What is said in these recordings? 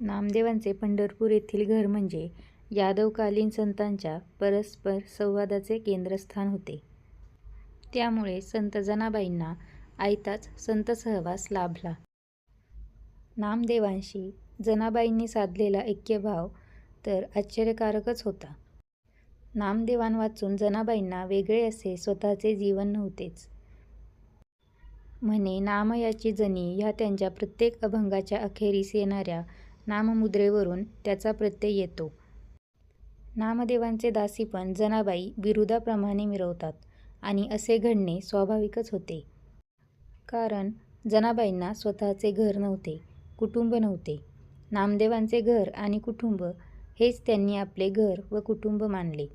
नामदेवांचे पंढरपूर येथील घर म्हणजे यादवकालीन संतांच्या परस्पर संवादाचे केंद्रस्थान होते. त्यामुळे संत जनाबाईंना आयताच संत सहवास लाभला. नामदेवांशी जनाबाईंनी साधलेला ऐक्यभाव तर आश्चर्यकारकच होता. नामदेवांवाचून जनाबाईंना वेगळे असे स्वतःचे जीवन नव्हतेच. म्हणे नामयाची जनी ह्या त्यांच्या प्रत्येक अभंगाच्या अखेरीस येणाऱ्या नाममुद्रेवरून त्याचा प्रत्यय येतो. नामदेवांचे दासीपण जनाबाई बिरुदाप्रमाणे मिरवतात आणि असे घडणे स्वाभाविकच होते. कारण जनाबाईंना स्वतःचे घर नव्हते, कुटुंब नव्हते. नामदेवांचे घर आणि कुटुंब हेच त्यांनी आपले घर व कुटुंब मानले.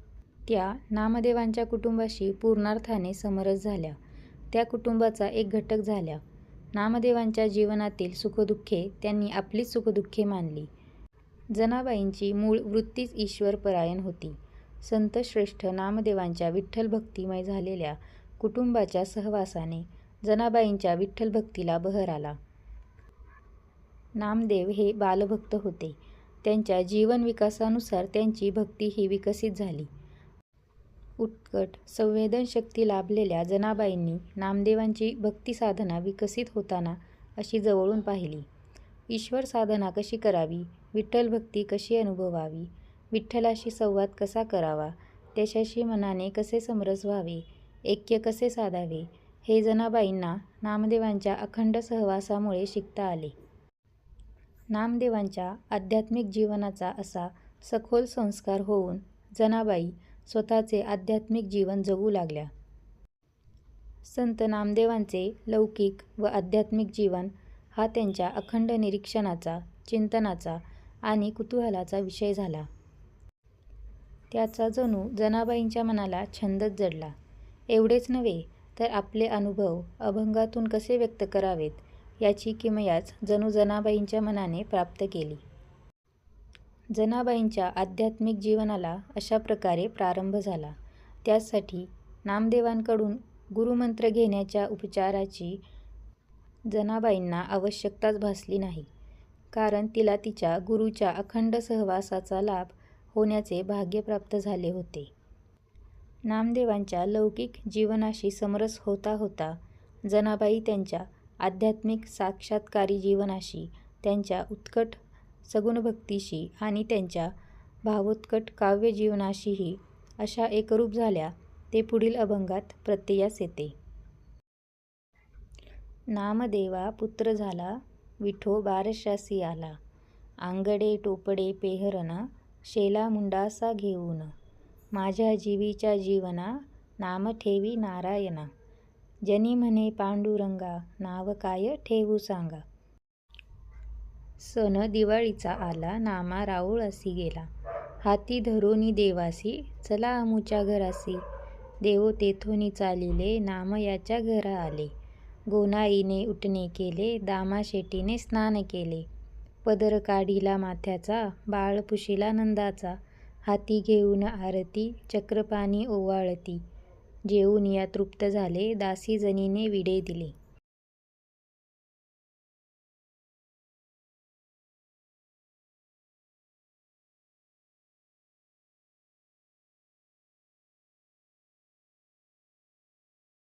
त्या नामदेवांच्या कुटुंबाशी पूर्णार्थाने समरस झाल्या. त्या कुटुंबाचा एक घटक झाल्या. नामदेवांच्या जीवनातील सुखदुःखे त्यांनी आपलीच सुखदुःखे मानली. जनाबाईंची मूळ वृत्तीच ईश्वरपरायण होती. संतश्रेष्ठ नामदेवांच्या विठ्ठलभक्तिमय झालेल्या कुटुंबाच्या सहवासाने जनाबाईंच्या विठ्ठलभक्तीला बहर आला. नामदेव हे बालभक्त होते. त्यांच्या जीवनविकासानुसार त्यांची भक्तीही विकसित झाली. उत्कट संवेदनशक्ती लाभलेल्या जनाबाईंनी नामदेवांची भक्तिसाधना विकसित होताना अशी जवळून पाहिली. ईश्वर साधना कशी करावी, विठ्ठल भक्ती कशी अनुभवावी, विठ्ठलाशी संवाद कसा करावा, त्याच्याशी मनाने कसे समरस व्हावे, ऐक्य कसे साधावे, हे जनाबाईंना नामदेवांच्या अखंड सहवासामुळे शिकता आले. नामदेवांच्या आध्यात्मिक जीवनाचा असा सखोल संस्कार होऊन जनाबाई स्वतःचे आध्यात्मिक जीवन जगू लागल्या. संत नामदेवांचे लौकिक व आध्यात्मिक जीवन हा त्यांच्या अखंड निरीक्षणाचा, चिंतनाचा आणि कुतूहलाचा विषय झाला. त्याचा जणू जनाबाईंच्या मनाला छंदच जडला. एवढेच नव्हे, तर आपले अनुभव अभंगातून कसे व्यक्त करावेत, याची किमयाच जणू जनाबाईंच्या मनाने प्राप्त केली. जनाबाईंच्या आध्यात्मिक जीवनाला अशा प्रकारे प्रारंभ झाला. त्यासाठी नामदेवांकडून गुरुमंत्र घेण्याच्या उपचाराची जनाबाईंना आवश्यकताच भासली नाही. कारण तिला तिच्या गुरुच्या अखंड सहवासाचा लाभ होण्याचे भाग्य प्राप्त झाले होते. नामदेवांच्या लौकिक जीवनाशी समरस होता होता जनाबाई त्यांच्या आध्यात्मिक साक्षात्कारी जीवनाशी, त्यांच्या उत्कट सगुणभक्तीशी आणि त्यांच्या भावोत्कट काव्यजीवनाशीही अशा एकरूप झाल्या, ते पुढील अभंगात प्रत्ययास येते. नामदेवा पुत्र झाला, विठो बारशासी आला. आंगडे टोपडे पेहरन, शेला मुंडासा घेऊन. माझ्या जीवीच्या जीवना, नाम ठेवी नारायणा. जनी म्हणे पांडुरंगा, नाव काय ठेवू सांगा. सण दिवाळीचा आला, नामा राऊळ असी गेला. हाती धरोनी देवासी, चला अमुच्या घरासी. देवो तेथोनी चालिले, नाम याच्या घरा आले. गोनाईने उठणे केले, दामाशेटीने स्नान केले. पदर काढिला माथ्याचा, बाळ पुशिला नंदाचा. हाती घेऊन आरती, चक्रपाणी ओवाळती. जेवूनिया तृप्त झाले, दासीजनीने विडे दिले.